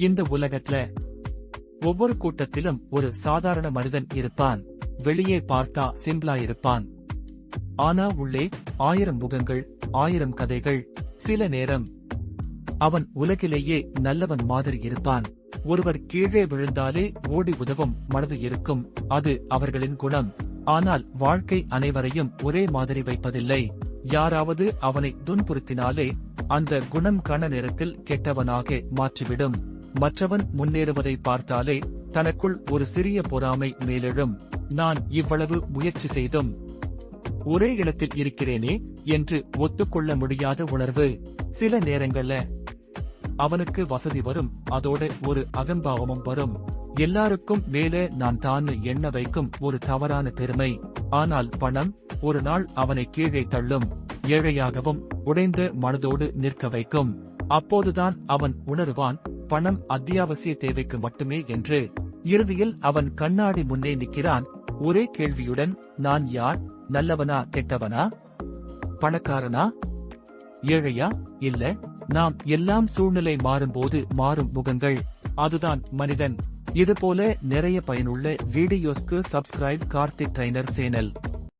இந்த உலகத்துல ஒவ்வொரு கூட்டத்திலும் ஒரு சாதாரண மனிதன் இருப்பான். வெளியே பார்த்தா சிம்பிளா இருப்பான். ஆனா உள்ளே ஆயிரம் முகங்கள் ஆயிரம் கதைகள் சில நேரம் அவன் உலகிலேயே நல்லவன் மாதிரி இருப்பான். ஒருவர் கீழே விழுந்தாலே ஓடி உதவும் மனது இருக்கும் அது அவர்களின் குணம். ஆனால் வாழ்க்கை அனைவரையும் ஒரே மாதிரி வைப்பதில்லை. யாராவது அவனை துன்புறுத்தினாலே அந்த குணம் கண நேரத்தில் கெட்டவனாக மாற்றிவிடும். மற்றவன் முன்னேறுவதை பார்த்தாலே தனக்குள் ஒரு சிறிய பொறாமை மேலெழும். நான் இவ்வளவு முயற்சி செய்தும் ஒரே இடத்தில் இருக்கிறேனே என்று ஒத்துக்கொள்ள முடியாத உணர்வு. சில நேரங்கள்ல அவனுக்கு வசதி வரும் அதோட ஒரு அகம்பாவமும் வரும். எல்லாருக்கும் மேலே நான் தான் எண்ண வைக்கும் ஒரு தவறான பெருமை. ஆனால் பணம் ஒரு நாள் அவனை கீழே தள்ளும் ஏழையாகவும் உடைந்த மனதோடு நிற்க வைக்கும். அப்போதுதான் அவன் உணருவான் பணம் அத்தியாவசிய தேவைக்கு மட்டுமே என்று இறுதியில் அவன் கண்ணாடி முன்னே நிற்கிறான். ஒரே கேள்வியுடன் நான் யார்? நல்லவனா கெட்டவனா? பணக்காரனா? ஏழையா? இல்ல. நாம் எல்லாம் சூழ்நிலை மாறும்போது மாறும் முகங்கள். அதுதான் மனிதன். இது போல நிறைய பயனுள்ள வீடியோஸ்க்கு சப்ஸ்கிரைப் கார்த்திக் ட்ரைனர் சேனல்.